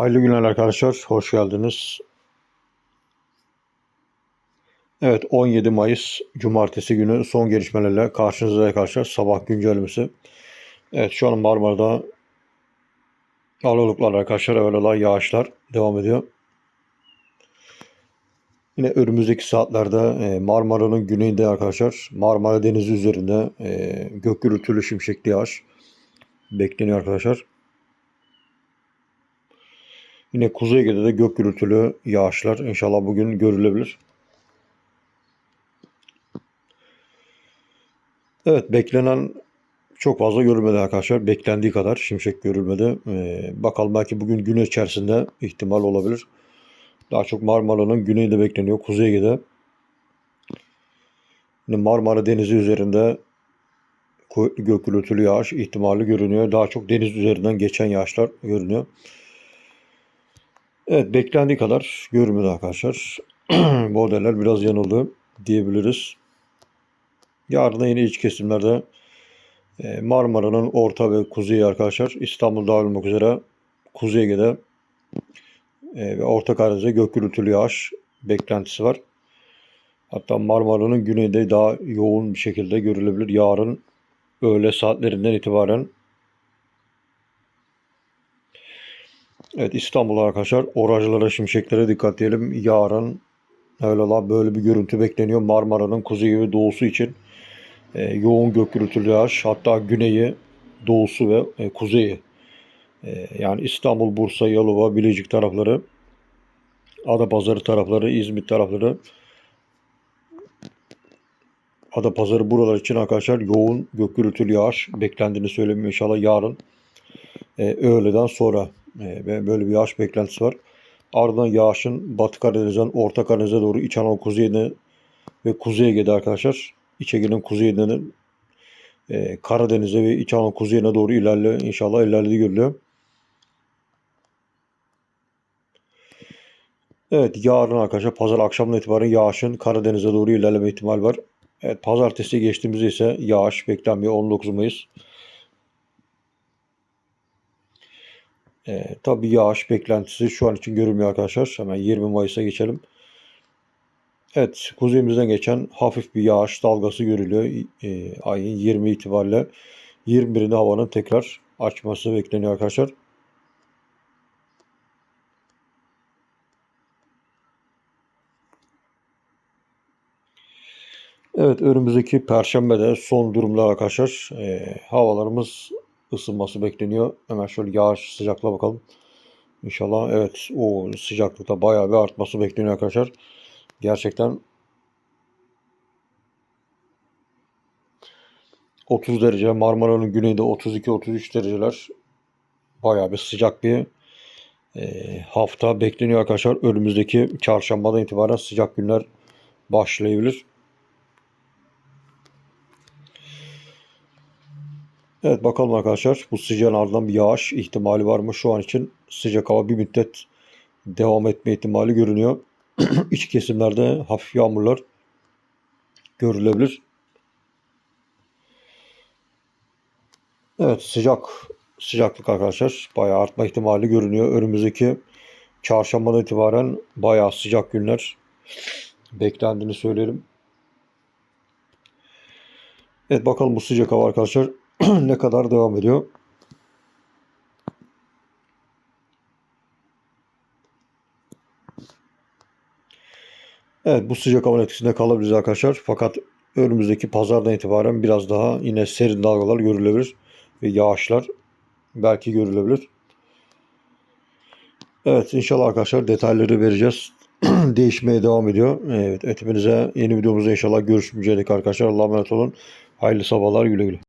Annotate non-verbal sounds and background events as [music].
Hayırlı günler arkadaşlar. Hoş geldiniz. Evet 17 Mayıs Cumartesi günü son gelişmelerle karşınızda arkadaşlar. Sabah güncellemesi. Evet şu an Marmara'da aralıklar arkadaşlar. Aralıklar yağışlar devam ediyor. Yine önümüzdeki saatlerde e, Marmara'nın güneyinde arkadaşlar Marmara Denizi üzerinde e, gök gürültülü şimşekli yağış bekleniyor arkadaşlar. Yine Kuzey Ege'de de gök gürültülü yağışlar inşallah bugün görülebilir. Evet beklenen çok fazla görülmedi arkadaşlar. Beklendiği kadar şimşek görülmedi. Ee, bakalım belki bugün gün içerisinde ihtimal olabilir. Daha çok Marmara'nın güneyinde bekleniyor. Kuzey Ege'de. Marmara Denizi üzerinde kuvvetli gök gürültülü yağış ihtimali görünüyor. Daha çok deniz üzerinden geçen yağışlar görünüyor. Evet beklendiği kadar görünmedi arkadaşlar. [clears throat] Modeller biraz yanıldı diyebiliriz. Yarın yine iç kesimlerde e, Marmara'nın orta ve kuzeyi arkadaşlar İstanbul dahil olmak üzere Kuzey Ege'de e, ve Orta Karadeniz'de gök gürültülü yağış beklentisi var. Hatta Marmara'nın güneyde daha yoğun bir şekilde görülebilir. Yarın öğle saatlerinden itibaren Evet İstanbul arkadaşlar. Orajlara şimşeklere dikkat diyelim. Yarın öyle böyle bir görüntü bekleniyor. Marmara'nın kuzeyi ve doğusu için. E, yoğun gök gürültülü yağış hatta güneyi, doğusu ve e, kuzeyi. E, yani İstanbul, Bursa, Yalova, Bilecik tarafları Adapazarı tarafları, İzmit tarafları. Adapazarı buralar için arkadaşlar yoğun gök gürültülü yağış beklendiğini söyleyeyim inşallah yarın e, öğleden sonra e, böyle bir yağış beklentisi var. Ardından yağışın Batı Karadeniz'den Orta Karadeniz'e doğru İç Anadolu kuzeyine ve Kuzey Ege'de arkadaşlar. İç Ege'nin kuzeyinden e, Karadeniz'e ve İç Anadolu kuzeyine doğru ilerliyor. İnşallah ilerlediği görülüyor. Evet yarın arkadaşlar pazar akşamına itibaren yağışın Karadeniz'e doğru ilerleme ihtimal var. Evet pazartesi geçtiğimizde ise yağış beklenmiyor 19 Mayıs. E, tabii yağış beklentisi şu an için görülmüyor arkadaşlar. Hemen 20 Mayıs'a geçelim. Evet, kuzeyimizden geçen hafif bir yağış dalgası görülüyor. E, ayın 20 itibariyle 21'inde havanın tekrar açması bekleniyor arkadaşlar. Evet, önümüzdeki perşembede son durumlar arkadaşlar. E, havalarımız ısınması bekleniyor. Hemen şöyle yağış sıcaklığa bakalım. İnşallah evet o sıcaklıkta bayağı bir artması bekleniyor arkadaşlar. Gerçekten 30 derece Marmara'nın güneyde 32-33 dereceler bayağı bir sıcak bir e, hafta bekleniyor arkadaşlar. Önümüzdeki çarşambadan itibaren sıcak günler başlayabilir. Evet bakalım arkadaşlar bu sıcağın ardından bir yağış ihtimali var mı? Şu an için sıcak hava bir müddet devam etme ihtimali görünüyor. [clears throat] İç kesimlerde hafif yağmurlar görülebilir. Evet sıcak sıcaklık arkadaşlar bayağı artma ihtimali görünüyor. Önümüzdeki çarşambadan itibaren bayağı sıcak günler beklendiğini söyleyelim. Evet bakalım bu sıcak hava arkadaşlar [clears throat] ne kadar devam ediyor. Evet bu sıcak hava etkisinde kalabiliriz arkadaşlar. Fakat önümüzdeki pazardan itibaren biraz daha yine serin dalgalar görülebilir. Ve yağışlar belki görülebilir. Evet inşallah arkadaşlar detayları vereceğiz. [clears throat] Değişmeye devam ediyor. Evet hepinize yeni videomuzda inşallah görüşmeyecek arkadaşlar. Allah'a emanet olun. Hayırlı sabahlar güle güle.